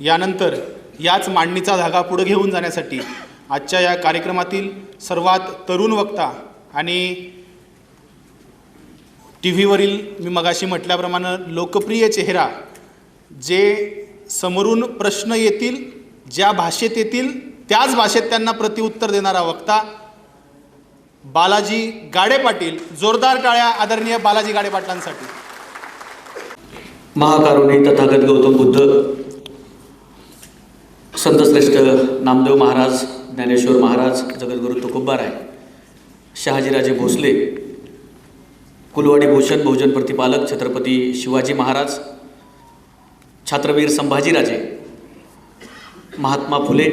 यानंतर याच मांडणीचा धागा पुढे घेऊन जाण्यासाठी आजच्या या कार्यक्रमातील सर्वात तरुण वक्ता आणि टी व्हीवरील मी मगाशी म्हटल्याप्रमाणे लोकप्रिय चेहरा जे समोरून प्रश्न येतील ज्या भाषेत येतील त्याच भाषेत त्यांना प्रतिउत्तर देणारा वक्ता बालाजी गाडे पाटील जोरदार टाळ्या आदरणीय बालाजी गाडे पाटलांसाठी. महाकारुणी तथागत गौतम बुद्ध संतश्रेष्ठ नामदेव महाराज ज्ञानेश्वर महाराज जगद्गुरु आहे शहाजीराजे भोसले कुलवाडी भूषण बहुजन प्रतिपालक छत्रपती शिवाजी महाराज छात्रवीर संभाजीराजे महात्मा फुले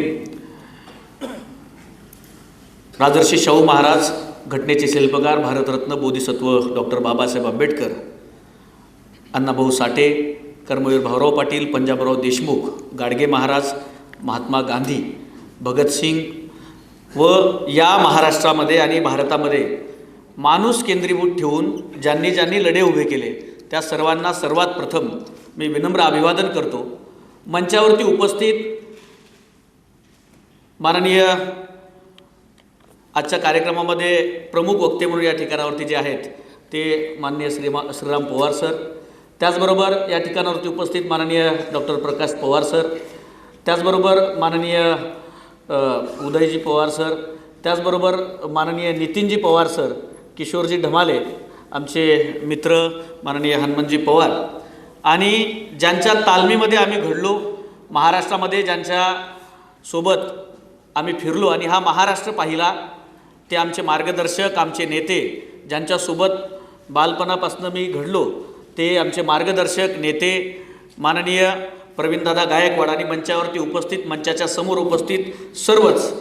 राजर्षी शाहू महाराज घटनेचे शिल्पकार भारतरत्न बोधिसत्व डॉक्टर बाबासाहेब आंबेडकर अण्णाभाऊ साठे कर्मवीर भाऊराव पाटील पंजाबराव देशमुख गाडगे महाराज महात्मा गांधी भगतसिंग व या महाराष्ट्रामध्ये आणि भारतामध्ये माणूस केंद्रीभूत ठेवून ज्यांनी ज्यांनी लढे उभे केले त्या सर्वांना सर्वात प्रथम मी विनम्र अभिवादन करतो. मंचावरती उपस्थित माननीय आजच्या कार्यक्रमामध्ये प्रमुख वक्ते म्हणून या ठिकाणावरती जे आहेत ते माननीय श्रीमा श्रीराम पवार सर. त्याचबरोबर या ठिकाणावरती उपस्थित माननीय डॉक्टर प्रकाश पवार सर त्याचबरोबर माननीय उदयजी पवार सर त्याचबरोबर माननीय नितीनजी पवार सर किशोरजी ढमाले आमचे मित्र माननीय हनुमानजी पवार. आणि ज्यांच्या तालमीमध्ये आम्ही घडलो महाराष्ट्रामध्ये ज्यांच्या सोबत आम्ही फिरलो आणि हा महाराष्ट्र पाहिला ते आमचे मार्गदर्शक आमचे नेते ज्यांच्यासोबत बालपणापासून मी घडलो ते आमचे मार्गदर्शक नेते माननीय प्रवीणदादा गायकवाड आणि मंचावरती उपस्थित मंचाच्या समोर उपस्थित सर्वच.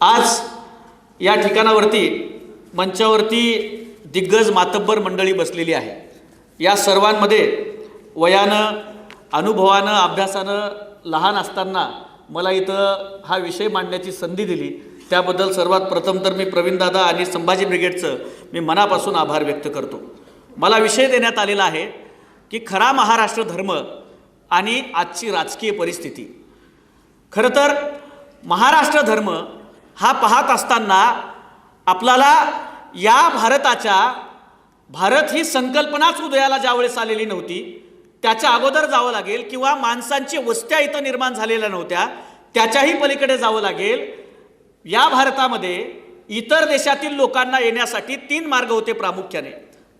आज या ठिकाणावरती मंचावरती दिग्गज मातब्बर मंडळी बसलेली आहे. या सर्वांमध्ये वयानं अनुभवानं अभ्यासानं लहान असताना मला इथं हा विषय मांडण्याची संधी दिली. त्याबद्दल सर्वात प्रथम तर मी प्रवीणदादा आणि संभाजी ब्रिगेडचं मी मनापासून आभार व्यक्त करतो. मला विषय देण्यात आलेला आहे की खरा महाराष्ट्र धर्म आणि आजची राजकीय परिस्थिती. खरं तर महाराष्ट्र धर्म हा पाहत असताना आपल्याला या भारताच्या भारत ही संकल्पनाच उदयाला ज्यावेळेस आलेली नव्हती त्याच्या अगोदर जावं लागेल किंवा माणसांची वस्त्या इथं निर्माण झालेल्या नव्हत्या त्याच्याही पलीकडे जावं लागेल. या भारतामध्ये इतर देशातील लोकांना येण्यासाठी तीन मार्ग होते प्रामुख्याने.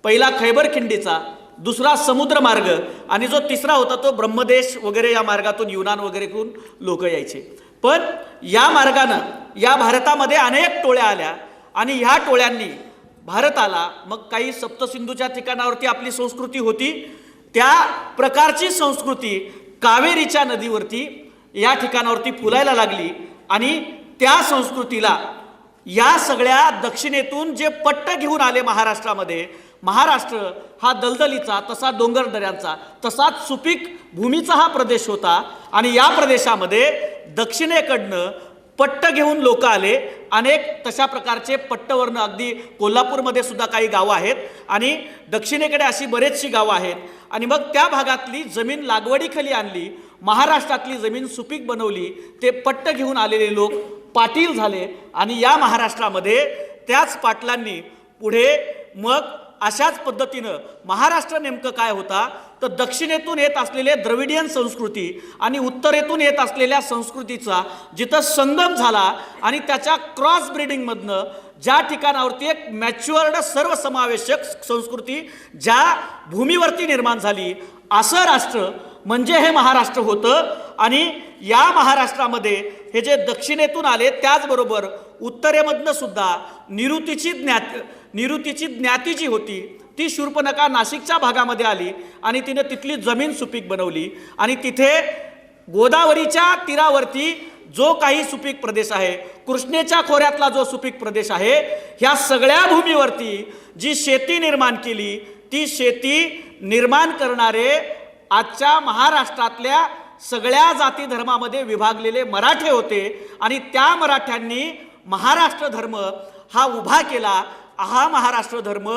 पहिला खैबर खिंडीचा दुसरा समुद्र मार्ग आणि जो तिसरा होता तो ब्रह्मदेश वगैरे या मार्गातून युनान वगैरे करून लोक यायचे. पण या मार्गानं या भारतामध्ये अनेक टोळ्या आल्या आणि ह्या टोळ्यांनी भारताला मग काही सप्तसिंधूच्या ठिकाणावरती आपली संस्कृती होती त्या प्रकारची संस्कृती कावेरीच्या नदीवरती या ठिकाणावरती फुलायला लागली आणि त्या संस्कृतीला या सगळ्या दक्षिणेतून जे पट्ट घेऊन आले महाराष्ट्रामध्ये महाराष्ट्र हा दलदलीचा तसा डोंगर दऱ्यांचा तसाच सुपीक भूमीचा हा प्रदेश होता. आणि या प्रदेशामध्ये दक्षिणेकडनं पट्ट घेऊन लोक आले. अनेक तशा प्रकारचे पट्टवर्ण अगदी कोल्हापूरमध्ये सुद्धा काही गावं आहेत. आणि दक्षिणेकडे अशी बरेचशी गावं आहेत. आणि मग त्या भागातली जमीन लागवडीखाली आणली. महाराष्ट्रातली जमीन सुपीक बनवली. ते पट्ट घेऊन आलेले लोक पाटील झाले. आणि या महाराष्ट्रामध्ये त्याच पाटलांनी पुढे मग अशाच पद्धतीनं महाराष्ट्र नेमकं काय होता? तर दक्षिणेतून येत असलेले द्रविडियन संस्कृती आणि उत्तरेतून येत असलेल्या संस्कृतीचा जिथं संगम झाला आणि त्याच्या क्रॉस ब्रिडिंगमधनं ज्या ठिकाणावरती एक मॅच्युअर्ड सर्वसमावेशक संस्कृती ज्या भूमीवरती निर्माण झाली असं राष्ट्र म्हणजे हे महाराष्ट्र होतं आणि या महाराष्ट्रामध्ये हे जे दक्षिणेतून आले त्याचबरोबर उत्तरेमधनं सुद्धा निरुतीची ज्ञात निऋतीची ज्ञाती जी होती ती शूर्पणखा नाशिकच्या भागामध्ये आली आणि तिने तिथली जमीन सुपीक बनवली. आणि तिथे गोदावरीच्या तीरावरती जो काही सुपीक प्रदेश आहे कृष्णेच्या खोऱ्यातला जो सुपीक प्रदेश आहे ह्या सगळ्या भूमीवरती जी शेती निर्माण केली ती शेती निर्माण करणारे आजच्या महाराष्ट्रातल्या सगळ्या जाती धर्मामध्ये विभागलेले मराठे होते. आणि त्या मराठ्यांनी महाराष्ट्र धर्म हा उभा केला. हा महाराष्ट्र धर्म.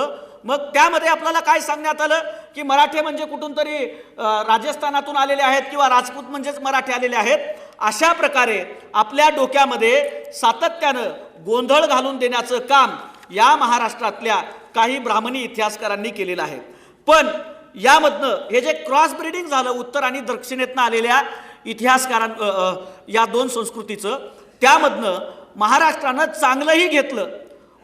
मग त्यामध्ये आपल्याला काय सांगण्यात आलं? की मराठे म्हणजे कुठून तरी राजस्थानातून आलेले आहेत किंवा राजपूत म्हणजेच मराठे आलेले आहेत. अशा प्रकारे आपल्या डोक्यामध्ये सातत्यानं गोंधळ घालून देण्याचं काम या महाराष्ट्रातल्या काही ब्राह्मणी इतिहासकारांनी केलेलं आहे. पण यामधनं हे जे क्रॉस ब्रीडिंग झालं उत्तर आणि दक्षिणेतनं आलेल्या इतिहासकारां या दोन संस्कृतीचं त्यामधनं महाराष्ट्रानं चांगलंही घेतलं.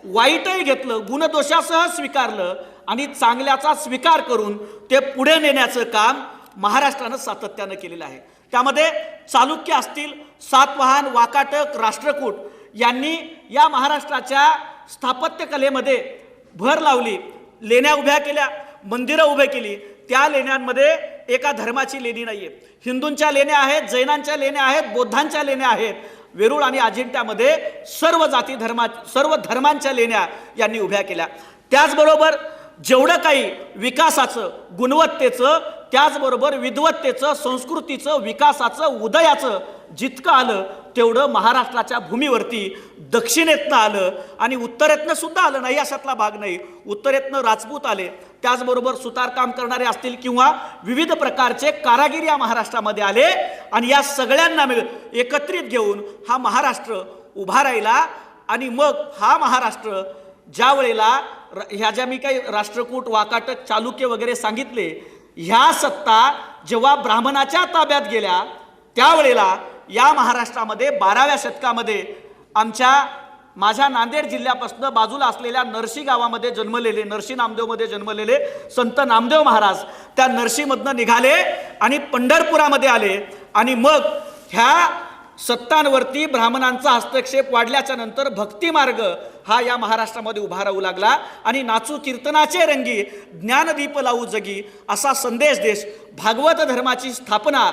वाईटही घेतलं गुणदोषासह स्वीकारलं आणि चांगल्याचा स्वीकार करून ते पुढे नेण्याचं काम महाराष्ट्रानं सातत्यानं केलेलं आहे. त्यामध्ये चालुक्य असतील सातवाहन वाकाटक राष्ट्रकूट यांनी या महाराष्ट्राच्या स्थापत्यकलेमध्ये भर लावली लेण्या उभ्या केल्या मंदिरं उभे केली. त्या लेण्यांमध्ये एका धर्माची लेणी नाही आहे हिंदूंच्या लेण्या आहेत जैनांच्या लेण्या आहेत बौद्धांच्या लेण्या आहेत. वेरूळ आणि अजिंठ्यामध्ये सर्व जाती धर्मा सर्व धर्मांच्या लेण्या यांनी उभ्या केल्या. त्याचबरोबर जेवढं काही विकासाचं गुणवत्तेचं त्याचबरोबर विद्वत्तेचं संस्कृतीचं विकासाचं उदयाचं जितकं आलं तेवढं महाराष्ट्राच्या भूमीवरती दक्षिणेतनं आलं आणि उत्तरेतनं सुद्धा आलं नाही अशातला भाग नाही. उत्तरेतनं राजपूत आले त्याचबरोबर सुतारकाम करणारे असतील किंवा विविध प्रकारचे कारागिरी या महाराष्ट्रामध्ये आले आणि या सगळ्यांना मिळ एकत्रित घेऊन हा महाराष्ट्र उभा राहिला आणि मग हा महाराष्ट्र ज्या वेळेला र- ह्या ज्या मी काही राष्ट्रकूट वाकाटक चालुक्य वगैरे सांगितले ह्या सत्ता जेव्हा ब्राह्मणाच्या ताब्यात गेल्या त्यावेळेला या महाराष्ट्रामध्ये बाराव्या शतकामध्ये आमच्या माझ्या नांदेड जिल्ह्यापासून बाजूला असलेल्या नरशी गावामध्ये जन्मलेले नरशी नामदेवमध्ये जन्मलेले संत नामदेव महाराज त्या नरशीमधनं निघाले आणि पंढरपुरामध्ये आले. आणि मग ह्या सत्तांवरती ब्राह्मणांचा हस्तक्षेप वाढल्याच्या नंतर भक्तिमार्ग हा या महाराष्ट्रामध्ये उभा राहू लागला. आणि नाचू कीर्तनाचे रंगी ज्ञानदीप लावू जगी असा संदेश देश भागवत धर्माची स्थापना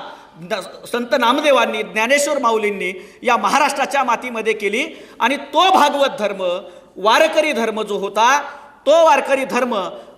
संत नामदेवांनी ज्ञानेश्वर माऊलींनी या महाराष्ट्राच्या मातीमध्ये केली. आणि तो भागवत धर्म वारकरी धर्म जो होता तो वारकरी धर्म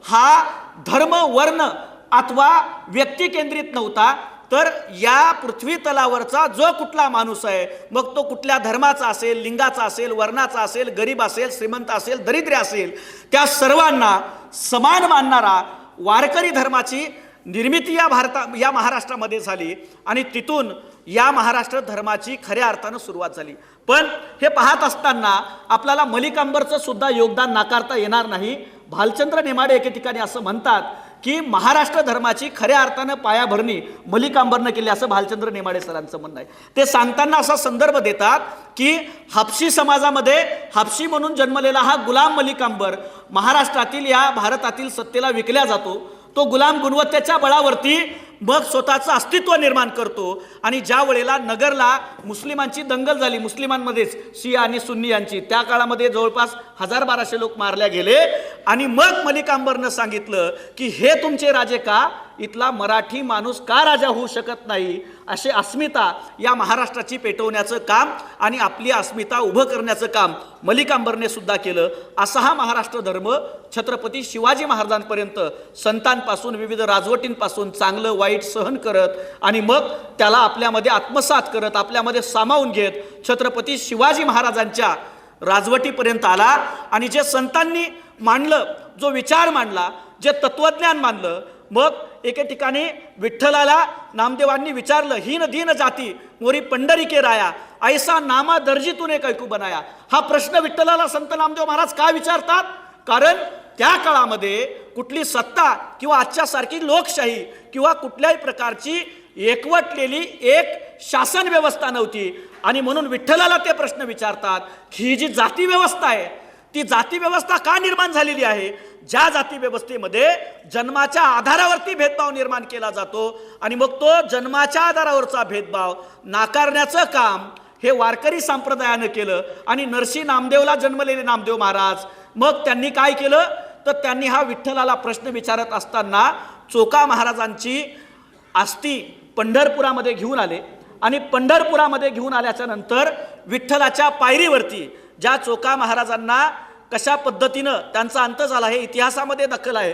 हा धर्म वर्ण अथवा व्यक्तिकेंद्रित नव्हता. तर या पृथ्वी तलावरचा जो कुठला माणूस आहे मग तो कुठल्या धर्माचा असेल लिंगाचा असेल वर्णाचा असेल गरीब असेल श्रीमंत असेल दरिद्र असेल त्या सर्वांना समान मानणारा वारकरी धर्माची निर्मिती या भारता या महाराष्ट्रामध्ये झाली आणि तिथून या महाराष्ट्र धर्माची खऱ्या अर्थानं सुरुवात झाली. पण हे पाहत असताना आपल्याला मलिकांबरचं सुद्धा योगदान नाकारता येणार नाही. भालचंद्र नेमाडे एके ठिकाणी असं म्हणतात की महाराष्ट्र धर्माची खऱ्या अर्थानं पायाभरणी मलिकांबरनं केली असं भालचंद्र नेमाडे सरांचं म्हणणं आहे. ते सांगताना असा संदर्भ देतात की हापशी समाजामध्ये हापशी म्हणून जन्मलेला हा गुलाम मलिकांबर महाराष्ट्रातील या भारतातील सत्तेला विकल्या जातो. तो गुलाम गुणवत्तेच्या बळावरती मग स्वतःचं अस्तित्व निर्माण करतो. आणि ज्या वेळेला नगरला मुस्लिमांची दंगल झाली मुस्लिमांमध्येच शिया आणि सुन्नी यांची त्या काळामध्ये जवळपास हजार बाराशे लोक मारल्या गेले. आणि मग मलिकांबरनं सांगितलं की हे तुमचे राजे का? इथला मराठी माणूस का राजा होऊ शकत नाही? अशी अस्मिता या महाराष्ट्राची पेटवण्याचं काम आणि आपली अस्मिता उभं करण्याचं काम मलिकांबरने सुद्धा केलं. असा हा महाराष्ट्र धर्म छत्रपती शिवाजी महाराजांपर्यंत संतांपासून विविध राजवटींपासून चांगलं वाईट सहन करत आणि मग त्याला आपल्यामध्ये आत्मसात करत आपल्यामध्ये सामावून घेत छत्रपती शिवाजी महाराजांच्या राजवटीपर्यंत आला. आणि जे संतांनी मांडलं जो विचार मांडला जे तत्वज्ञान मांडलं मग एके ठिकाणी विठ्ठलाला नामदेवांनी विचारलं हीन दीन जाती मोरी पंढरीके राया ऐसा नामा दर्जीतून एक ऐकू बनाया. हा प्रश्न विठ्ठलाला संत नामदेव महाराज का विचारतात? कारण त्या काळामध्ये कुठली सत्ता किंवा आजच्यासारखी लोकशाही किंवा कुठल्याही प्रकारची एकवटलेली एक शासन व्यवस्था नव्हती. आणि म्हणून विठ्ठलाला ते प्रश्न विचारतात ही जी जाती व्यवस्था आहे ती जाती व्यवस्था का निर्माण झालेली आहे? ज्या जाती व्यवस्थेमध्ये जन्माच्या आधारावरती भेदभाव निर्माण केला जातो आणि मग तो जन्माच्या आधारावरचा भेदभाव नाकारण्याचं काम हे वारकरी संप्रदायानं केलं. आणि नरसी नामदेवला जन्मलेले नामदेव महाराज मग त्यांनी काय केलं? तर त्यांनी हा विठ्ठलाला प्रश्न विचारत असताना चोका महाराजांची आस्ती पंढरपुरामध्ये घेऊन आले. आणि पंढरपुरामध्ये घेऊन आल्याच्यानंतर विठ्ठलाच्या पायरीवरती ज्या चोका महाराजांना कशा पद्धतीनं त्यांचा अंत झाला हे इतिहासामध्ये दखल आहे.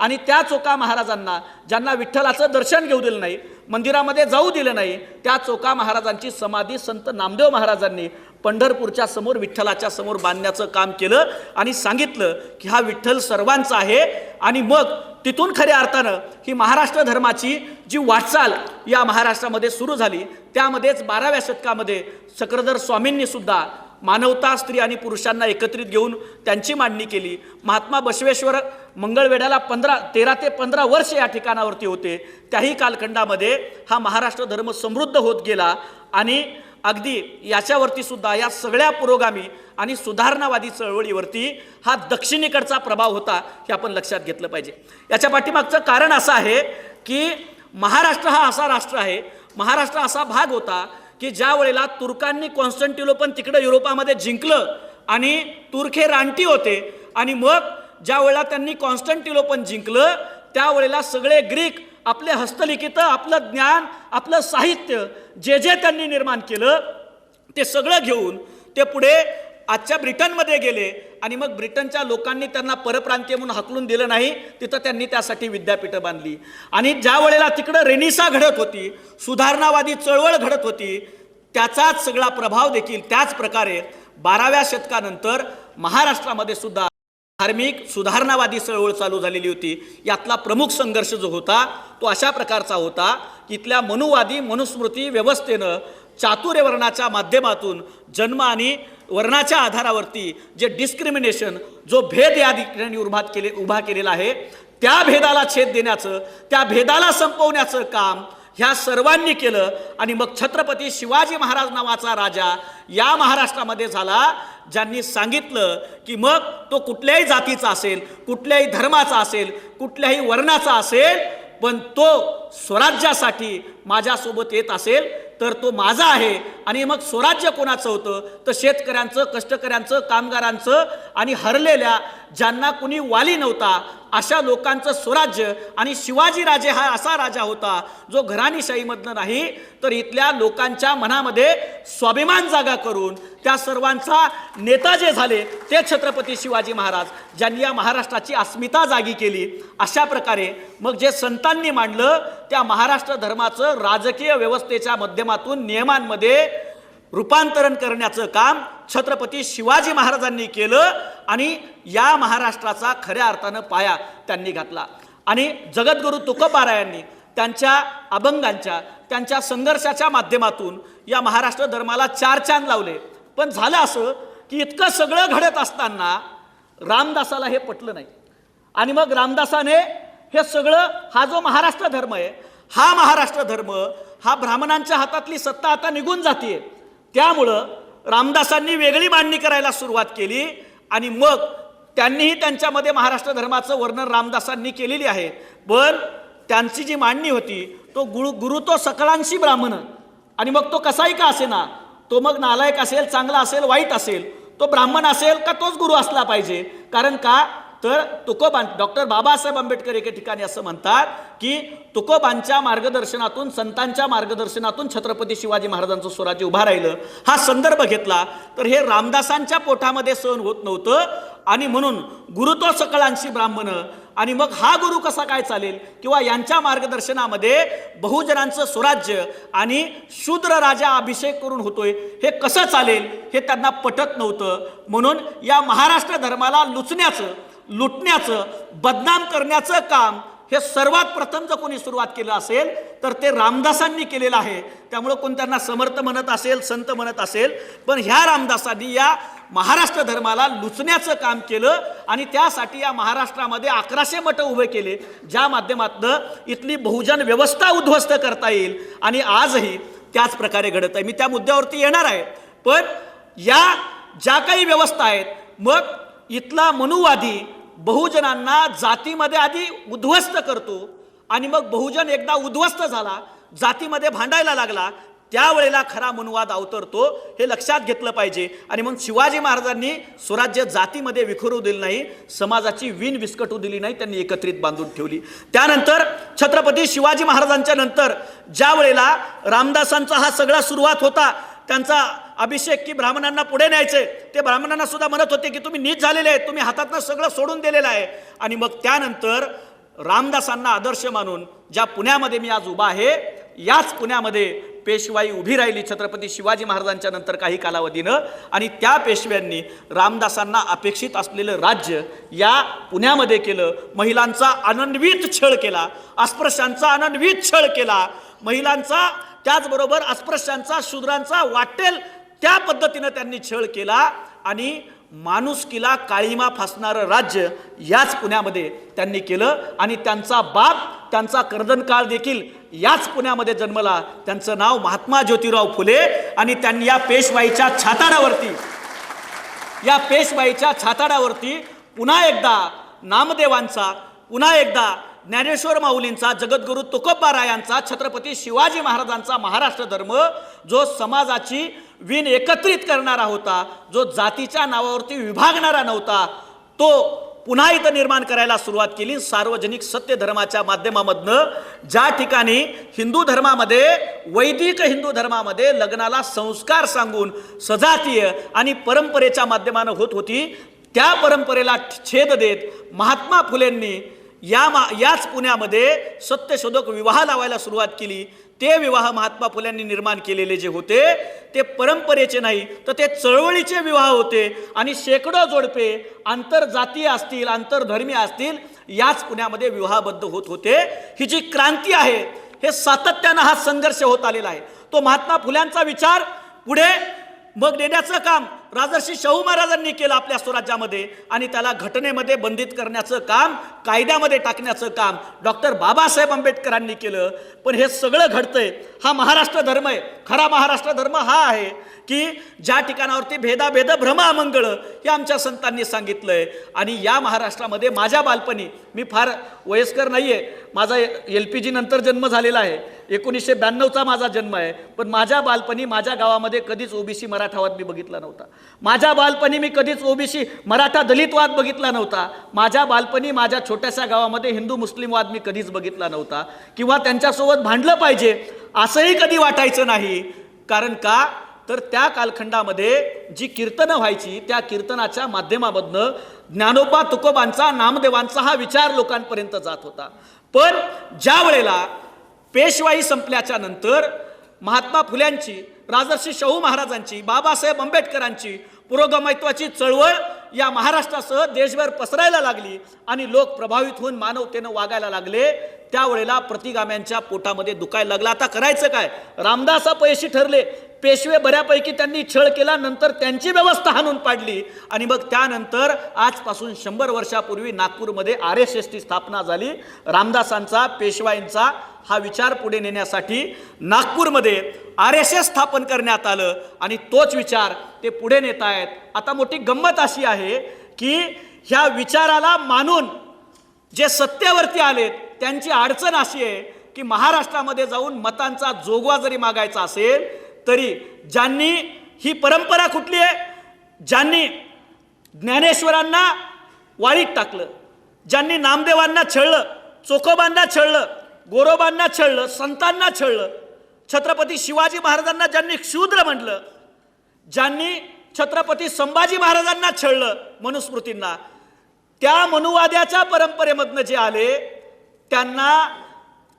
आणि त्या चोका महाराजांना ज्यांना विठ्ठलाचं दर्शन घेऊ दिलं नाही मंदिरामध्ये जाऊ दिलं नाही त्या चोका महाराजांची समाधी संत नामदेव महाराजांनी पंढरपूरच्या समोर विठ्ठलाच्या समोर बांधण्याचं काम केलं आणि सांगितलं की हा विठ्ठल सर्वांचा आहे. आणि मग तिथून खऱ्या अर्थानं ही महाराष्ट्र धर्माची जी वाटचाल या महाराष्ट्रामध्ये सुरू झाली त्यामध्येच बाराव्या शतकामध्ये चक्रधर स्वामींनी सुद्धा मानवता स्त्री आणि पुरुषांना एकत्रित घेऊन त्यांची मांडणी केली. महात्मा बसवेश्वर मंगळवेढ्याला पंधरा तेरा ते पंधरा वर्ष या ठिकाणावरती होते. त्याही कालखंडामध्ये हा महाराष्ट्र धर्म समृद्ध होत गेला आणि अगदी याच्यावरती सुद्धा या सगळ्या पुरोगामी आणि सुधारणावादी चळवळीवरती हा दक्षिणेकडचा प्रभाव होता हे आपण लक्षात घेतलं पाहिजे. याच्या पाठीमागचं कारण असं आहे की महाराष्ट्र हा असा राष्ट्र आहे महाराष्ट्र असा भाग होता की ज्या वेळेला तुर्कांनी कॉन्स्टंटिनोपल तिकडं युरोपामध्ये जिंकलं आणि तुर्के रानटी होते आणि मग ज्या वेळेला त्यांनी कॉन्स्टंटिनोपल जिंकलं त्यावेळेला सगळे ग्रीक आपले हस्तलिखित आपलं ज्ञान आपलं साहित्य जे जे त्यांनी निर्माण केलं ते सगळं घेऊन ते पुढे आजच्या ब्रिटनमध्ये गेले आणि मग ब्रिटनच्या लोकांनी त्यांना परप्रांतीय म्हणून हकलून दिलं नाही तिथं त्यांनी त्यासाठी विद्यापीठं बांधली. आणि ज्या वेळेला तिकडं रेनिसा घडत होती सुधारणावादी चळवळ घडत होती त्याचाच सगळा प्रभाव देखील त्याच प्रकारे बाराव्या शतकानंतर महाराष्ट्रामध्ये सुद्धा धार्मिक सुधारणावादी चळवळ चालू झालेली होती. यातला प्रमुख संघर्ष जो होता तो अशा प्रकारचा होता की इथल्या मनुवादी मनुस्मृती व्यवस्थेनं चातुर्य वर्णाच्या माध्यमातून जन्म आणि वर्णाच्या आधारावरती जे डिस्क्रिमिनेशन जो भेद या ठिकाणी उभा केले उभा केलेला आहे त्या भेदाला छेद देण्याचं त्या भेदाला संपवण्याचं काम ह्या सर्वांनी केलं आणि मग छत्रपती शिवाजी महाराज नावाचा राजा या महाराष्ट्रामध्ये झाला ज्यांनी सांगितलं की मग तो कुठल्याही जातीचा असेल कुठल्याही धर्माचा असेल कुठल्याही वर्णाचा असेल पण तो स्वराज्यासाठी माझ्यासोबत येत असेल तर तो माझा आहे. आणि मग स्वराज्य कोणाचं होतं? तर शेतकऱ्यांचं कष्टकऱ्यांचं कामगारांचं आणि हरलेल्या ज्यांना कुणी वाली नव्हता अशा लोकांचं स्वराज्य आणि शिवाजीराजे हा असा राजा होता जो घराणीशाहीमधनं नाही तर इथल्या लोकांच्या मनामध्ये स्वाभिमान जागा करून त्या सर्वांचा नेता जे झाले ते छत्रपती शिवाजी महाराज ज्यांनी या महाराष्ट्राची अस्मिता जागी केली. अशा प्रकारे मग जे संतांनी मांडलं त्या महाराष्ट्र धर्माचं राजकीय व्यवस्थेच्या माध्यमातून नियमांमध्ये रूपांतरण करण्याचं काम छत्रपती शिवाजी महाराजांनी केलं आणि या महाराष्ट्राचा खऱ्या अर्थानं पाया त्यांनी घातला. आणि जगद्गुरू तुकोबारायांनी त्यांच्या अभंगांच्या त्यांच्या संघर्षाच्या माध्यमातून या महाराष्ट्र धर्माला चार चांद लावले. पण झालं असं की इतकं सगळं घडत असताना रामदासाला हे पटलं नाही. आणि मग रामदासाने हे सगळं हा जो महाराष्ट्र धर्म आहे हा महाराष्ट्र धर्म हा ब्राह्मणांच्या हातातली सत्ता आता निघून जाते त्यामुळं रामदासांनी वेगळी मांडणी करायला सुरुवात केली आणि मग त्यांनीही त्यांच्यामध्ये महाराष्ट्र धर्माचं वर्णन रामदासांनी केलेली आहे. पण त्यांची जी मांडणी होती तो गुरु गुरु तो सकळांशी ब्राह्मण आणि मग तो कसाही का असेना तो मग नालायक असेल चांगला असेल वाईट असेल तो ब्राह्मण असेल का तोच गुरु असला पाहिजे? कारण का? तर तुकोबां डॉक्टर बाबासाहेब आंबेडकर एके ठिकाणी असं म्हणतात की तुकोबांच्या मार्गदर्शनातून संतांच्या मार्गदर्शनातून छत्रपती शिवाजी महाराजांचं स्वराज्य उभा राहिलं. हा संदर्भ घेतला तर हे रामदासांच्या पोटामध्ये सहन होत नव्हतं आणि म्हणून गुरुत्व सकळांशी ब्राह्मण आणि मग हा गुरु कसा काय चालेल? किंवा यांच्या मार्गदर्शनामध्ये बहुजनांचं स्वराज्य आणि शूद्र राजा अभिषेक करून होतोय हे कसं चालेल? हे त्यांना पटत नव्हतं. म्हणून या महाराष्ट्र धर्माला लुचण्याचं लुटण्याचं बदनाम करण्याचं काम हे सर्वात प्रथम जर कोणी सुरुवात केलं असेल तर ते रामदासांनी केलेलं आहे. त्यामुळं कोण त्यांना समर्थ म्हणत असेल संत म्हणत असेल पण ह्या रामदासांनी या महाराष्ट्र धर्माला लुचण्याचं काम केलं आणि त्यासाठी या महाराष्ट्रामध्ये अकराशे मठ उभे केले ज्या माध्यमातनं इथली बहुजन व्यवस्था उद्ध्वस्त करता येईल आणि आजही त्याच प्रकारे घडत आहे. मी त्या मुद्द्यावरती येणार आहे. पण या ज्या काही व्यवस्था आहेत मग इथला मनुवादी बहुजनांना जातीमध्ये आधी उद्ध्वस्त करतो आणि मग बहुजन एकदा उद्ध्वस्त झाला जातीमध्ये भांडायला लागला त्यावेळेला खरा मनुवाद अवतरतो हे लक्षात घेतलं पाहिजे. आणि मग शिवाजी महाराजांनी स्वराज्य जातीमध्ये विखरू दिलं नाही समाजाची विण विस्कटू दिली नाही त्यांनी एकत्रित बांधून ठेवली. त्यानंतर छत्रपती शिवाजी महाराजांच्या नंतर ज्या वेळेला रामदासांचा हा सगळा सुरुवात होता त्यांचा अभिषेक की ब्राह्मणांना पुढे न्यायचे. ते ब्राह्मणांना सुद्धा म्हणत होते की तुम्ही नीच झालेले आहेत तुम्ही हातातनं सगळं सोडून दिलेलं आहे. आणि मग त्यानंतर रामदासांना आदर्श मानून ज्या पुण्यामध्ये मी आज उभा आहे याच पुण्यामध्ये पेशवाई उभी राहिली छत्रपती शिवाजी महाराजांच्या नंतर काही कालावधीनं. आणि त्या पेशव्यांनी रामदासांना अपेक्षित असलेलं राज्य या पुण्यामध्ये केलं. महिलांचा आनंदवीत छळ केला अस्पृश्यांचा आनंदवीत छळ केला. महिलांचा त्याचबरोबर अस्पृश्यांचा शूद्रांचा वाटेल त्या पद्धतीनं त्यांनी छळ केला आणि माणुसकीला काळीमा फासणारं राज्य याच पुण्यामध्ये त्यांनी केलं आणि त्यांचा बाप त्यांचा कर्दनकाळ देखील याच पुण्यामध्ये जन्मला. त्यांचं नाव महात्मा ज्योतिराव फुले आणि त्यांनी या पेशवाईच्या छाताडावरती या पेशवाईच्या छाताडावरती पुन्हा एकदा नामदेवांचा पुन्हा एकदा ज्ञानेश्वर माऊलींचा जगद्गुरू तुकोबारायांचा छत्रपती शिवाजी महाराजांचा महाराष्ट्र धर्म जो समाजाची विण एकत्रित करणारा होता जो जातीच्या नावावरती विभागणारा नव्हता तो पुन्हा इथं निर्माण करायला सुरुवात केली सार्वजनिक सत्य धर्माच्या माध्यमामधनं. ज्या ठिकाणी हिंदू धर्मामध्ये वैदिक हिंदू धर्मामध्ये लग्नाला संस्कार सांगून सजातीय आणि परंपरेच्या माध्यमानं होत होती त्या परंपरेला छेद देत महात्मा फुलेंनी या मा याच पुण्यामध्ये सत्यशोधक विवाह लावायला सुरुवात केली. ते विवाह महात्मा फुल्यांनी निर्माण केलेले जे होते ते परंपरेचे नाही तर ते चळवळीचे विवाह होते. आणि शेकडो जोडपे आंतरजातीय असतील आंतरधर्मीय असतील याच पुण्यामध्ये विवाहबद्ध होत होते. ही जी क्रांती आहे हे सातत्यानं हा संघर्ष होत आलेला आहे. तो महात्मा फुल्यांचा विचार पुढे मग देण्याचं काम राजर्षी शाहू महाराजांनी केलं आपल्या स्वराज्यामध्ये आणि त्याला घटनेमध्ये बंधित करण्याचं काम कायद्यामध्ये टाकण्याचं काम डॉक्टर बाबासाहेब आंबेडकरांनी केलं. पण हे सगळं घडतंय. हा महाराष्ट्र धर्म आहे. खरा महाराष्ट्र धर्म हा आहे की ज्या ठिकाणावरती भेदाभेद भ्रम अमंगळ हे आमच्या संतांनी सांगितलंय. आणि या महाराष्ट्रामध्ये माझ्या बालपणी मी फार वयस्कर नाही आहे माझा एल पी जी नंतर जन्म झालेला आहे. एकोणीसशे ब्याण्णवचा माझा जन्म आहे. पण माझ्या बालपणी माझ्या गावामध्ये कधीच ओबीसी मराठावाद मी बघितला नव्हता. माझ्या बालपणी मी कधीच ओबीसी मराठा दलितवाद बघितला नव्हता. माझ्या बालपणी माझ्या छोट्याशा गावामध्ये हिंदू मुस्लिम वाद मी कधीच बघितला नव्हता. किंवा त्यांच्यासोबत भांडलं पाहिजे असंही कधी वाटायचं नाही. कारण का? तर त्या कालखंडामध्ये जी कीर्तनं व्हायची त्या कीर्तनाच्या माध्यमामधनं ज्ञानोबा तुकोबांचा नामदेवांचा हा विचार लोकांपर्यंत जात होता. पण ज्या वेळेला पेशवाई संपल्याच्या नंतर महात्मा फुल्यांची राजर्षी शाहू महाराजांची बाबासाहेब आंबेडकरांची पुरोगमत्वाची चळवळ या महाराष्ट्रासह देशभर पसरायला लागली आणि लोक प्रभावित होऊन मानवतेनं वागायला लागले त्यावेळेला प्रतिगाम्यांच्या पोटामध्ये दुखायला लागला. आता करायचं काय? रामदास अपयशी ठरले. पेशवे बऱ्यापैकी त्यांनी छळ केला नंतर त्यांची व्यवस्था हाणून पाडली. आणि मग त्यानंतर आजपासून शंभर वर्षापूर्वी नागपूरमध्ये आर एस एसची स्थापना झाली. रामदासांचा पेशवाईंचा हा विचार पुढे नेण्यासाठी नागपूरमध्ये आर एस एस स्थापन करण्यात आलं. आणि तोच विचार ते पुढे नेत आहेत आता मोठी गंमत अशी आहे की ह्या विचाराला मानून जे सत्तेवरती आलेत त्यांची अडचण अशी आहे की महाराष्ट्रामध्ये जाऊन मतांचा जोगवा जरी मागायचा असेल तरी ज्यांनी ही परंपरा कुठली आहे ज्यांनी ज्ञानेश्वरांना वाळीत टाकलं ज्यांनी नामदेवांना छळलं चोखोबांना छळलं गोरोबांना छळलं संतांना छळलं छत्रपती शिवाजी महाराजांना ज्यांनी क्षूद्र म्हटलं ज्यांनी छत्रपती संभाजी महाराजांना छळलं मनुस्मृतींना. त्या मनुवाद्याच्या परंपरेमधनं जे आले त्यांना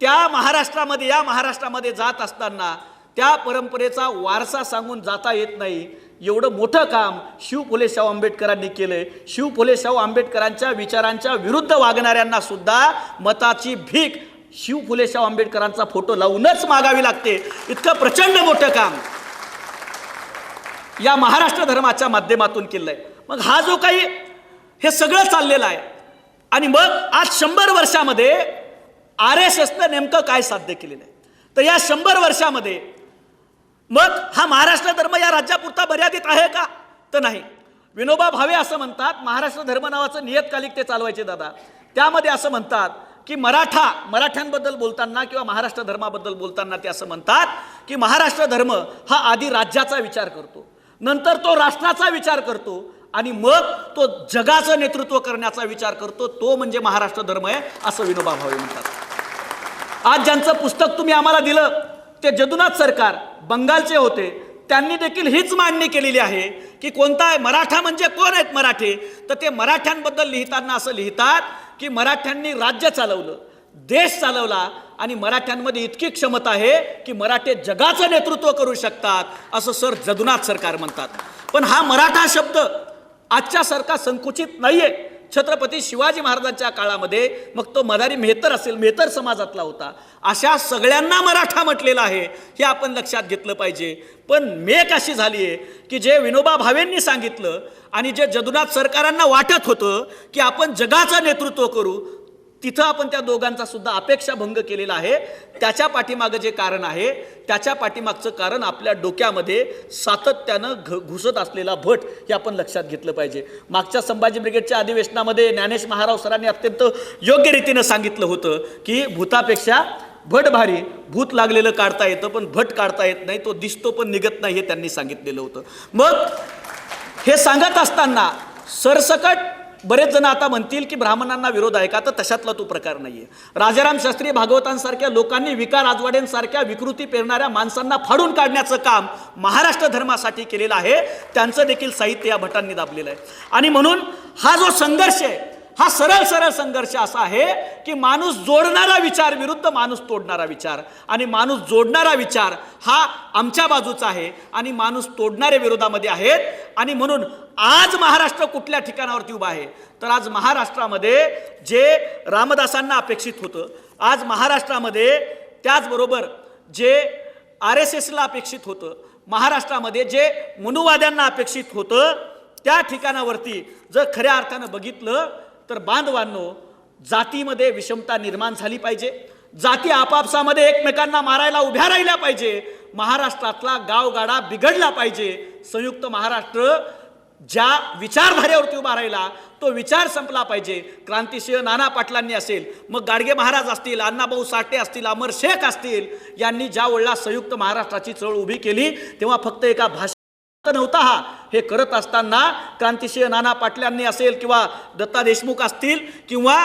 त्या महाराष्ट्रामध्ये या महाराष्ट्रामध्ये जात असताना त्या परंपरेचा वारसा सांगून जाता येत नाही. एवढं मोठं काम शिव फुले शाहू आंबेडकरांनी केलंय. शिव फुले शाहू आंबेडकरांच्या विचारांच्या विरुद्ध वागणाऱ्यांना सुद्धा मताची भीक शिव फुले शाहू आंबेडकरांचा फोटो लावूनच मागावी लागते. इतकं प्रचंड मोठं काम. या महाराष्ट्र धर्माच्या माध्यमातून केलंय. मग हा जो काही हे सगळं चाललेलं आहे आणि मग आज शंभर वर्षामध्ये आर एस एसनं नेमकं काय साध्य केलेलं आहे? तर या शंभर वर्षामध्ये मग हा महाराष्ट्र धर्म या राज्यापुरता मर्यादित आहे का? तर नाही. विनोबा भावे असं म्हणतात महाराष्ट्र धर्म नावाचं नियतकालिक ते चालवायचे दादा. त्यामध्ये असं म्हणतात की मराठा मराठ्यांबद्दल बोलताना किंवा महाराष्ट्र धर्माबद्दल बोलताना ते असं म्हणतात की महाराष्ट्र धर्म हा आधी राज्याचा विचार करतो. नंतर तो राष्ट्राचा विचार करतो आणि मग तो जगाचं नेतृत्व करण्याचा विचार करतो. तो म्हणजे महाराष्ट्र धर्म आहे असं विनोबा भावे म्हणतात. आज ज्यांचं पुस्तक तुम्ही आम्हाला दिलं ते जदुनाथ सरकार बंगालचे होते. त्यांनी देखील हीच मांडणी केलेली आहे की कोणता आहे मराठा म्हणजे कोण आहेत मराठे? तर ते मराठ्यांबद्दल लिहिताना असं लिहितात की मराठ्यांनी राज्य चालवलं. देश चालवला आणि मराठ्यांमध्ये इतकी क्षमता आहे की मराठे जगाचं नेतृत्व करू शकतात असं सर जदुनाथ सरकार म्हणतात. पण हा मराठा शब्द आजच्या सरकार संकुचित नाहीये. छत्रपती शिवाजी महाराजांच्या काळामध्ये मग तो मदारी मेहतर असेल मेहतर समाजातला होता. अशा सगळ्यांना मराठा म्हटलेला आहे हे आपण लक्षात घेतलं पाहिजे. पण मेक अशी झाली आहे की जे विनोबा भावेंनी सांगितलं आणि जे जदुनाथ सरकारांना वाटत होतं की आपण जगाचं नेतृत्व करू तिथं आपण त्या दोघांचा सुद्धा अपेक्षा भंग केलेला आहे. त्याच्या पाठीमागं जे कारण आहे त्याच्या पाठीमागचं कारण आपल्या डोक्यामध्ये सातत्यानं घ घुसत असलेला भट हे आपण लक्षात घेतलं पाहिजे. मागच्या संभाजी ब्रिगेडच्या अधिवेशनामध्ये ज्ञानेश महाराव सरांनी अत्यंत योग्य रीतीनं सांगितलं होतं की भूतापेक्षा भट भारी भूत लागलेलं काढता येतं पण भट काढता येत नाही तो दिसतो पण निघत नाही हे त्यांनी सांगितलेलं होतं. मग हे सांगत असताना सरसकट बरेच जण आता म्हणतील की ब्राह्मणांना विरोध आहे का? तर तशातला तो प्रकार नाहीये. राजाराम शास्त्री भागवतांसारख्या लोकांनी विकार राजवाड्यांसारख्या विकृती पेरणाऱ्या माणसांना फाडून काढण्याचं काम महाराष्ट्र धर्मासाठी केलेलं आहे. त्यांचं देखील साहित्य या भटांनी दाबलेलं आहे. आणि म्हणून हा जो संघर्ष आहे हा सरळ सरळ संघर्ष असा आहे की माणूस जोडणारा विचार विरुद्ध माणूस तोडणारा विचार. आणि माणूस जोडणारा विचार हा आमच्या बाजूचा आहे. आणि माणूस तोडणारे विरोधामध्ये आहेत. आणि म्हणून आज महाराष्ट्र कुठल्या ठिकाणावरती उभा आहे? तर आज महाराष्ट्रामध्ये जे रामदासांना अपेक्षित होतं आज महाराष्ट्रामध्ये त्याचबरोबर जे आर एस एसला अपेक्षित होतं महाराष्ट्रामध्ये जे मनुवाद्यांना अपेक्षित होतं त्या ठिकाणावरती जर खऱ्या अर्थानं बघितलं तर बांधवांनो जातीमध्ये विषमता निर्माण झाली पाहिजे. जाती आपापसामध्ये एकमेकांना मारायला उभ्या राहिल्या पाहिजे. महाराष्ट्रातला गावगाडा बिघडला पाहिजे. संयुक्त महाराष्ट्र ज्या विचारधारेवरती उभा राहिला तो विचार संपला पाहिजे. क्रांतिसिंह नाना पाटलांनी असेल मग गाडगे महाराज असतील अण्णाभाऊ साठे असतील अमर शेख असतील यांनी ज्या वेळेला संयुक्त महाराष्ट्राची चळवळ उभी केली तेव्हा फक्त एका भाषा नव्हता हा. हे करत असताना क्रांतिसिंह नाना पाटलांनी असेल किंवा दत्ता देशमुख असतील किंवा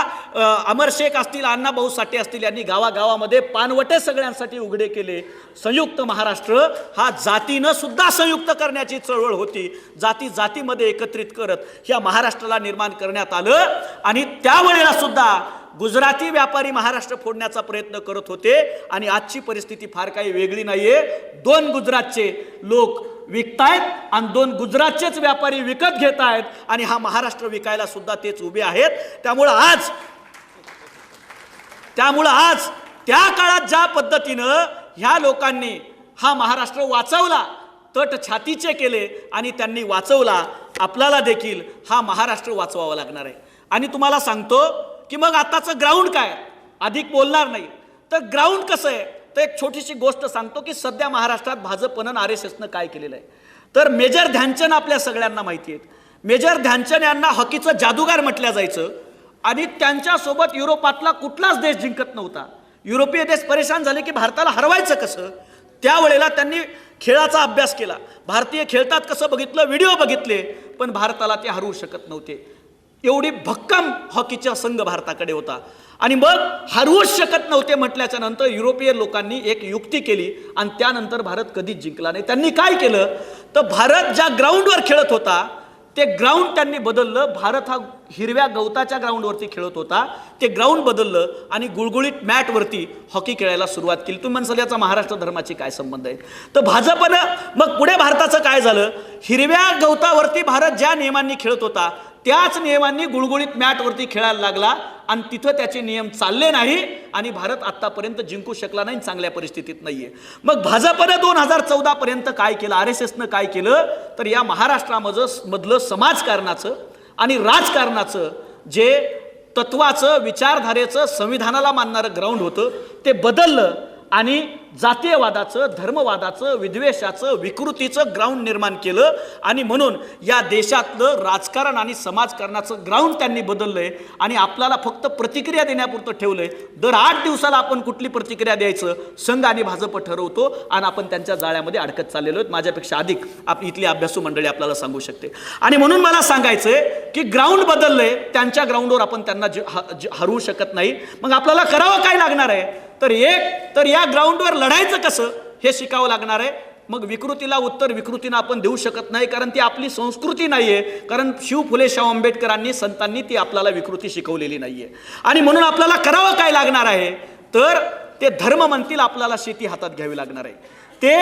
अमर शेख असतील अण्णाभाऊ साठे असतील यांनी गावागावामध्ये पानवटे सगळ्यांसाठी उघडे केले. संयुक्त महाराष्ट्र हा जातीनं सुद्धा संयुक्त करण्याची चळवळ होती. जाती जातीमध्ये एकत्रित करत ह्या महाराष्ट्राला निर्माण करण्यात आलं आणि त्यावेळेला सुद्धा गुजराती व्यापारी महाराष्ट्र फोडण्याचा प्रयत्न करत होते आणि आजची परिस्थिती फार काही वेगळी नाही आहे दोन गुजरातचे लोक विकतायत आणि दोन गुजरातचेच व्यापारी विकत घेत आहेत आणि हा महाराष्ट्र विकायला सुद्धा तेच उभे आहेत. त्यामुळं आज त्यामुळं आज त्या काळात ज्या पद्धतीनं ह्या लोकांनी हा महाराष्ट्र वाचवला तट छातीचे केले आणि त्यांनी वाचवला आपल्याला देखील हा महाराष्ट्र वाचवावा लागणार आहे. आणि तुम्हाला सांगतो की मग आताचं ग्राउंड काय? अधिक बोलणार नाही. तर ग्राउंड कसं आहे? तर एक छोटीशी गोष्ट सांगतो की सध्या महाराष्ट्रात भाजपनं आर एस एसनं काय केलेलं आहे. तर मेजर ध्यानचंद आपल्या सगळ्यांना माहिती आहेत. मेजर ध्यानचंद यांना हॉकीचं जादूगार म्हटलं जायचं आणि त्यांच्यासोबत युरोपातला कुठलाच देश जिंकत नव्हता. युरोपीय देश परेशान झाले की भारताला हरवायचं कसं? त्यावेळेला त्यांनी खेळाचा अभ्यास केला. भारतीय खेळतात कसं बघितलं? व्हिडिओ बघितले पण भारताला ते हरवू शकत नव्हते. एवढी भक्कम हॉकीचा संघ भारताकडे होता. आणि मग हरवूच शकत नव्हते म्हटल्याच्या नंतर युरोपियन लोकांनी एक युक्ती केली आणि त्यानंतर भारत कधीच जिंकला नाही. त्यांनी काय केलं? तर भारत ज्या ग्राउंडवर खेळत होता ते ग्राउंड त्यांनी बदललं. भारत हा हिरव्या गवताच्या ग्राउंडवरती खेळत होता. ते ग्राउंड बदललं आणि गुळगुळीत मॅटवरती हॉकी खेळायला सुरुवात केली. तुम्ही म्हणसाल याचा महाराष्ट्र धर्माची काय संबंध आहे? तर भाजपनं मग पुढे भारताचं काय झालं? हिरव्या गवतावरती भारत ज्या नियमांनी खेळत होता त्याच नियमांनी गुळगुळीत मॅटवरती खेळायला लागला आणि तिथं त्याचे नियम चालले नाही आणि भारत आत्तापर्यंत जिंकू शकला नाही चांगल्या परिस्थितीत नाहीये. मग भाजपनं दोन हजार चौदा पर्यंत काय केलं? आर एस एसनं काय केलं? तर या महाराष्ट्रामधलं मधलं समाजकारणाचं आणि राजकारणाचं जे तत्वाचं विचारधारेचं संविधानाला मानणारं ग्राउंड होतं ते बदललं आणि जातीयवादाचं धर्मवादाचं विद्वेषाचं विकृतीचं ग्राउंड निर्माण केलं आणि म्हणून या देशातलं राजकारण आणि समाजकारणाचं ग्राउंड त्यांनी बदललंय आणि आपल्याला फक्त प्रतिक्रिया देण्यापुरतं ठेवलंय. दर आठ दिवसाला आपण कुठली प्रतिक्रिया द्यायचं? संघ आणि भाजप ठरवतो आणि आपण त्यांच्या जाळ्यामध्ये अडकत चाललेलो आहेत. माझ्यापेक्षा अधिक आप इथली अभ्यासू मंडळी आपल्याला सांगू शकते. आणि म्हणून मला सांगायचंय की ग्राउंड बदललंय. त्यांच्या ग्राउंडवर आपण त्यांना ह- हरवू शकत नाही. मग आपल्याला करावं काय लागणार आहे? तर एक तर या ग्राउंडवर लढायचं कसं? हे शिकावं लागणार आहे. मग विकृतीला उत्तर विकृतीनं आपण देऊ शकत नाही कारण ती आपली संस्कृती नाही आहे कारण शिव फुले शाहू आंबेडकरांनी संतांनी ती आपल्याला विकृती शिकवलेली नाही आहे आणि म्हणून आपल्याला करावं काय लागणार आहे? तर ते धर्म म्हणतील आपल्याला शेती हातात घ्यावी लागणार आहे. ते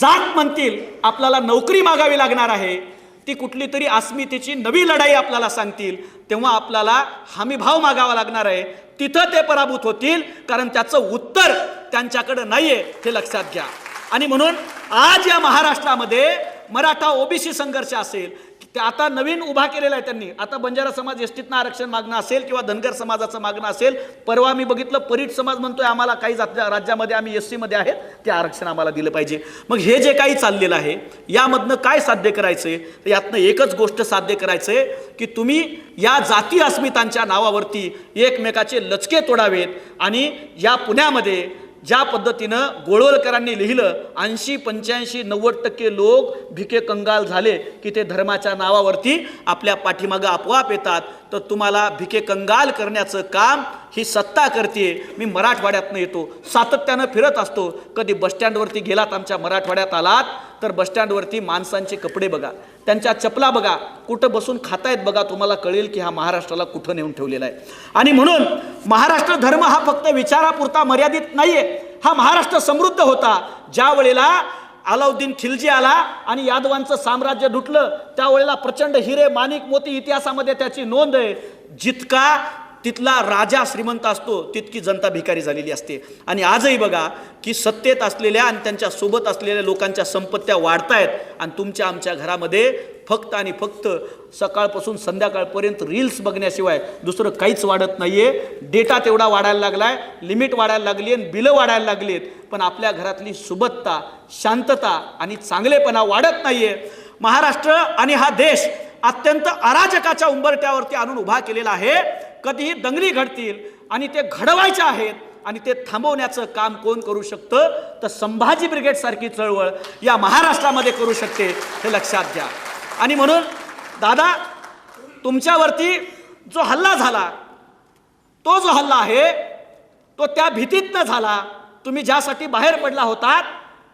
जात म्हणतील आपल्याला नोकरी मागावी लागणार आहे. ती कुठली तरी अस्मितेची नवी लढाई आपल्याला सांगतील तेव्हा आपल्याला हमीभाव मागावा लागणार आहे. तिथं ते पराभूत होतील कारण त्याचं उत्तर त्यांच्याकडे नाहीये हे लक्षात घ्या. आणि म्हणून आज या महाराष्ट्रामध्ये मराठा ओबीसी संघर्ष असेल ते आता नवीन उभा केलेला आहे त्यांनी. आता बंजारा समाज एसटीतनं आरक्षण मागणं असेल किंवा धनगर समाजाचं मागणं असेल परवा मी बघितलं परीट समाज म्हणतोय आम्हाला काही जात राज्यामध्ये आम्ही एस सीमध्ये आहेत ते आरक्षण आम्हाला दिलं पाहिजे. मग हे जे काही चाललेलं आहे यामधनं काय साध्य करायचं तर यातनं एकच गोष्ट साध्य करायचं आहे की तुम्ही या जाती अस्मितांच्या नावावरती एकमेकाचे लचके तोडावेत आणि या पुण्यामध्ये ज्या पद्धतीनं गोळवलकरांनी लिहिलं ऐंशी पंच्याऐंशी नव्वद टक्के लोक भिके कंगाल झाले की ते धर्माच्या नावावरती आपल्या पाठीमागं आपोआप येतात तर तुम्हाला भिके कंगाल करण्याचं काम ही सत्ता करते मी मराठवाड्यातनं येतो. सातत्यानं फिरत असतो. कधी बसस्टँडवरती गेलात आमच्या मराठवाड्यात आलात तर बसस्टँडवरती माणसांचे कपडे बघा. त्यांच्या चपला बघा कुठं बसून खातायत बघा तुम्हाला कळेल की हा महाराष्ट्राला कुठं नेऊन ठेवलेला आहे. आणि म्हणून महाराष्ट्र धर्म हा फक्त विचारापुरता मर्यादित नाहीये. हा महाराष्ट्र समृद्ध होता. ज्या वेळेला अलाउद्दीन खिलजी आला आणि यादवांचं साम्राज्य लुटलं त्यावेळेला प्रचंड हिरे माणिक मोती इतिहासामध्ये त्याची नोंद आहे. जितका तिथला राजा श्रीमंत असतो तितकी जनता भिकारी झालेली असते. आणि आजही बघा की सत्तेत असलेल्या आणि त्यांच्यासोबत असलेल्या लोकांच्या संपत्त्या वाढतायत आणि तुमच्या आमच्या घरामध्ये फक्त आणि फक्त सकाळपासून संध्याकाळपर्यंत रील्स बघण्याशिवाय दुसरं काहीच वाढत नाही आहे डेटा तेवढा वाढायला लागला आहे लिमिट वाढायला लागली आणि बिलं वाढायला लागली आहेत पण आपल्या घरातली सुबत्ता शांतता आणि चांगलेपणा वाढत नाही आहे महाराष्ट्र आणि हा देश अत्यंत अराजकाच्या उंबरट्यावरती आणून उभा केलेला आहे. कधीही दंगली घडतील आणि ते घडवायच्या आहेत आणि ते थांबवण्याचं काम कोण करू शकतं? तर संभाजी ब्रिगेड सारखी चळवळ या महाराष्ट्रामध्ये करू शकते हे लक्षात घ्या. आणि म्हणून दादा तुमच्यावरती जो हल्ला झाला तो जो हल्ला आहे तो त्या भीतीतनं झाला. तुम्ही ज्यासाठी बाहेर पडला होतात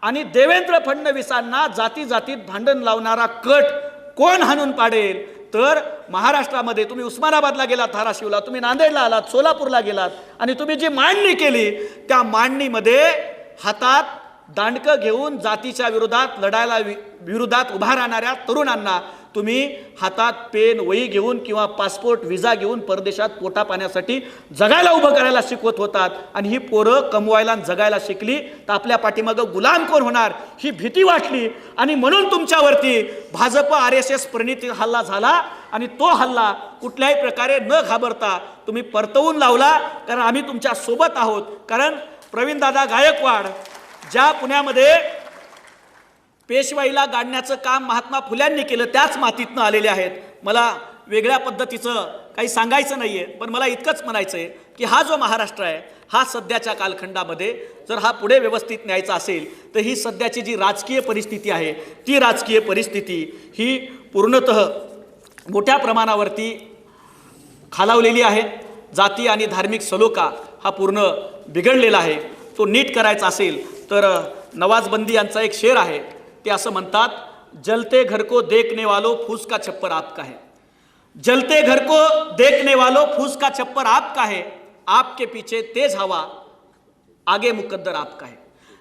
आणि देवेंद्र फडणवीसांना जाती जातीत भांडण लावणारा कट कोण हाणून पाडेल? तर महाराष्ट्रामध्ये तुम्ही उस्मानाबादला गेलात धाराशिवला तुम्ही नांदेडला आलात सोलापूरला गेलात आणि तुम्ही जी मांडणी केली त्या मांडणीमध्ये हातात दांडकं घेऊन जातीच्या विरोधात लढायला वि- विरोधात उभा राहणाऱ्या तरुणांना तुम्ही हातात पेन वही घेऊन किंवा पासपोर्ट विजा घेऊन परदेशात पोटा पाण्यासाठी जगायला उभं करायला शिकवत होतात. आणि ही पोरं कमवायला आणि जगायला शिकली तर आपल्या पाठीमागं गुलाम कोण होणार? ही भीती वाटली. आणि म्हणून तुमच्यावरती BJP R S S Praniti हल्ला झाला. आणि तो हल्ला कुठल्याही प्रकारे न घाबरता तुम्ही परतवून लावला कारण आम्ही तुमच्यासोबत आहोत. कारण प्रवीणदादा गायकवाड ज्या पुण्यामध्ये पेशवाईला गाडण्याचं काम महात्मा फुल्यांनी केलं त्याच मातीतनं आलेले आहेत. मला वेगळ्या पद्धतीचं काही सांगायचं नाही आहे पण मला इतकंच म्हणायचं आहे की हा जो महाराष्ट्र आहे हा सध्याच्या कालखंडामध्ये जर हा पुढे व्यवस्थित न्यायचा असेल तर ही सध्याची जी राजकीय परिस्थिती आहे ती राजकीय परिस्थिती ही पूर्णतः मोठ्या प्रमाणावरती खालावलेली आहे. जाती आणि धार्मिक सलोखा हा पूर्ण बिघडलेला आहे. तो नीट करायचा असेल तर नवाजबंदी यांचा एक शेर आहे. ते म्हणतात जलते घर को देखने वालों फूस का छप्पर आपका है। जलते घर को देखने वालों फूस का छप्पर आपका है। आपके पीछे तेज हवा आगे मुकद्दर आपका है।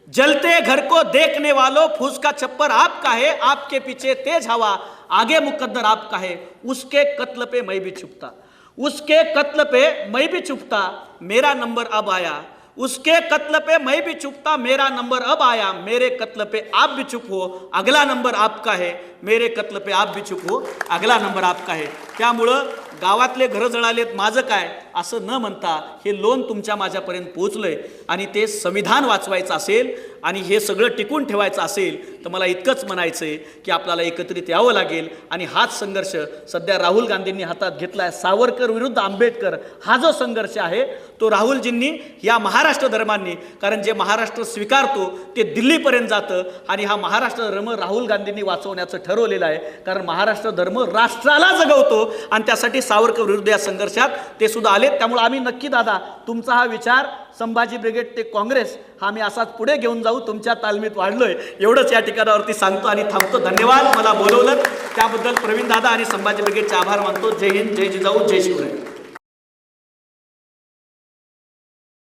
जलते घर को देखने वालों फूस का छप्पर आपका है। आपके पीछे तेज हवा आगे मुकद्दर आपका है। उसके कत्ल पे मैं भी छुपता। उसके कत्ल पे मैं भी छुपता। मेरा नंबर अब आया। उसके कत्ल पे मैं भी चुपता मेरा नंबर अब आया। मेरे कत्ल पे आप भी चुप हो अगला नंबर आपका है। मेरे कत्ल पे आप भी चुप हो अगला नंबर आपका है। त्यामुळं गावातले घरं जळालेत माझं काय? असं न म्हणता हे लोन तुमच्या माझ्यापर्यंत पोहोचलंय आणि ते संविधान वाचवायचं असेल आणि हे सगळं टिकून ठेवायचं असेल तर मला इतकंच म्हणायचं आहे की आपल्याला एकत्रित यावं लागेल आणि हाच संघर्ष सध्या राहुल गांधींनी हातात घेतला आहे सावरकर विरुद्ध आंबेडकर हा जो संघर्ष आहे तो राहुलजींनी या महाराष्ट्र महाराष्ट्र धर्मांनी कारण जे महाराष्ट्र स्वीकारतो ते दिल्लीपर्यंत जातं आणि हा महाराष्ट्र धर्म राहुल गांधींनी वाचवण्याचं ठरवलेलं आहे. कारण महाराष्ट्र धर्म राष्ट्राला जगवतो आणि त्यासाठी सावरकर विरुद्ध या संघर्षात ते सुद्धा आले त्यामुळे आम्ही नक्की दादा तुमचा हा विचार संभाजी ब्रिगेड ते काँग्रेस हा मी असाच पुढे घेऊन जाऊ तुमच्या तालमीत वाढलोय. एवढंच या ठिकाणावरती सांगतो आणि थांबतो. धन्यवाद. मला बोलवलं त्याबद्दल प्रवीण दादा आणि संभाजी ब्रिगेडचे आभार मानतो. जय हिंद जय जिजाऊ जय शिवराय.